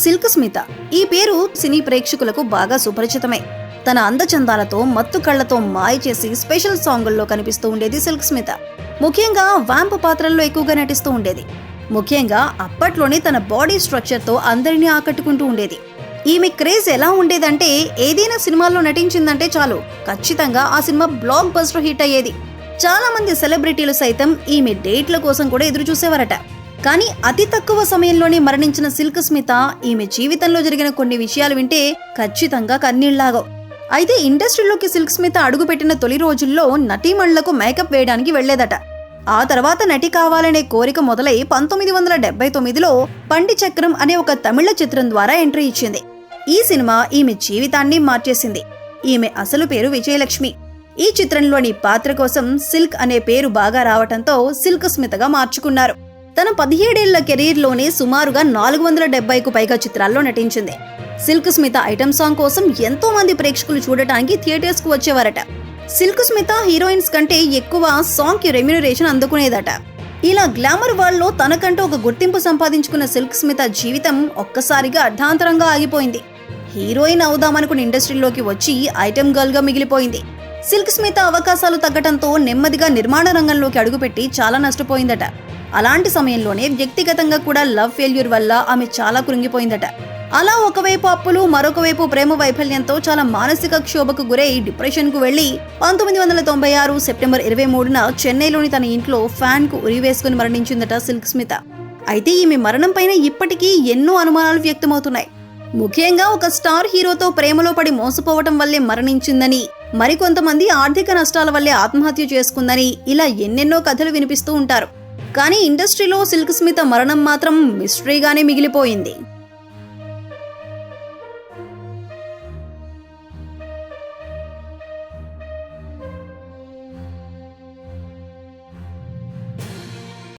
Silk Smitha. ఈ పేరు సినీ ప్రేక్షకులకు బాగా సుపరిచితమే. తన అందచందాలతో మత్తు కళ్ళతో మాయ చేసి స్పెషల్ సాంగుల్లో కనిపిస్తూ ఉండేది సిల్క్ స్మిత. ముఖ్యంగా వ్యాంప్ పాత్రల్లో ఎక్కువగా నటిస్తూ ఉండేది. ముఖ్యంగా అప్పట్లోనే తన బాడీ స్ట్రక్చర్తో అందరినీ ఆకట్టుకుంటూ ఉండేది. ఈమె క్రేజ్ ఎలా ఉండేదంటే ఏదైనా సినిమాల్లో నటించిందంటే చాలు. ఖచ్చితంగా ఆ సినిమా బ్లాక్ బస్టర్ హిట్ అయ్యేది. చాలా మంది సెలబ్రిటీలు సైతం ఈమె డేట్ల కోసం కూడా ఎదురు చూసేవారట కానీ అతి తక్కువ సమయంలోనే మరణించిన సిల్క్ స్మిత ఈమె జీవితంలో జరిగిన కొన్ని విషయాలు వింటే ఖచ్చితంగా కన్నీళ్ళాగవు. అయితే ఇండస్ట్రీలోకి సిల్క్ స్మిత అడుగుపెట్టిన తొలి రోజుల్లో నటీమణులకు మేకప్ వేయడానికి వెళ్ళేదట ఆ తర్వాత నటి కావాలనే కోరిక మొదలై పంతొమ్మిది వందల డెబ్బై తొమ్మిదిలో పండి చక్రం అనే ఒక తమిళ చిత్రం ద్వారా ఎంట్రీ ఇచ్చింది. ఈ సినిమా ఈమె జీవితాన్ని మార్చేసింది. ఈమె అసలు పేరు విజయలక్ష్మి. ఈ చిత్రంలోని పాత్ర కోసం సిల్క్ అనే పేరు బాగా రావటంతో సిల్క్ స్మితగా మార్చుకున్నారు. తన పదిహేడేళ్ళ కెరీర్లోనే సుమారుగా నాలుగు వందల డెబ్బైకు పైగా చిత్రాల్లో నటించింది. సిల్క్ స్మిత ఐటమ్ సాంగ్ కోసం ఎంతో మంది ప్రేక్షకులు చూడటానికి థియేటర్స్కు వచ్చేవారట. సిల్క్ స్మిత హీరోయిన్స్ కంటే ఎక్కువ సాంగ్కి రెమ్యునరేషన్ అందుకునేదట. ఇలా గ్లామర్ వరల్డ్లో తనకంటూ ఒక గుర్తింపు సంపాదించుకున్న సిల్క్ స్మిత జీవితం ఒక్కసారిగా అర్ధాంతరంగా ఆగిపోయింది. హీరోయిన్ అవుదామనుకున్న ఇండస్ట్రీలోకి వచ్చి ఐటెం గర్ల్గా మిగిలిపోయింది. సిల్క్ స్మిత అవకాశాలు తగ్గటంతో నెమ్మదిగా నిర్మాణ రంగంలోకి అడుగుపెట్టి చాలా నష్టపోయిందట. అలాంటి సమయంలోనే వ్యక్తిగతంగా కూడా లవ్ ఫెయిల్యూర్ వల్ల ఆమె చాలా కృంగిపోయిందట. అలా ఒకవైపు అప్పులు మరొక వైపు ప్రేమ వైఫల్యంతో చాలా మానసిక క్షోభకు గురై డిప్రెషన్కు వెళ్ళి పంతొమ్మిది వందల తొంభై ఆరు సెప్టెంబర్ ఇరవై మూడున చెన్నైలోని తన ఇంట్లో ఫ్యాన్కు ఉరివేసుకుని మరణించిందట సిల్క్ స్మిత. అయితే ఈమె మరణం పైన ఇప్పటికీ ఎన్నో అనుమానాలు వ్యక్తమవుతున్నాయి. ముఖ్యంగా ఒక స్టార్ హీరోతో ప్రేమలో పడి మోసపోవటం వల్లే మరణించిందని మరికొంతమంది ఆర్థిక నష్టాల వల్లే ఆత్మహత్య చేసుకుందని ఇలా ఎన్నెన్నో కథలు వినిపిస్తూ ఉంటారు. కానీ ఇండస్ట్రీలో సిల్క్ స్మిత మరణం మాత్రం మిస్టరీగానే మిగిలిపోయింది.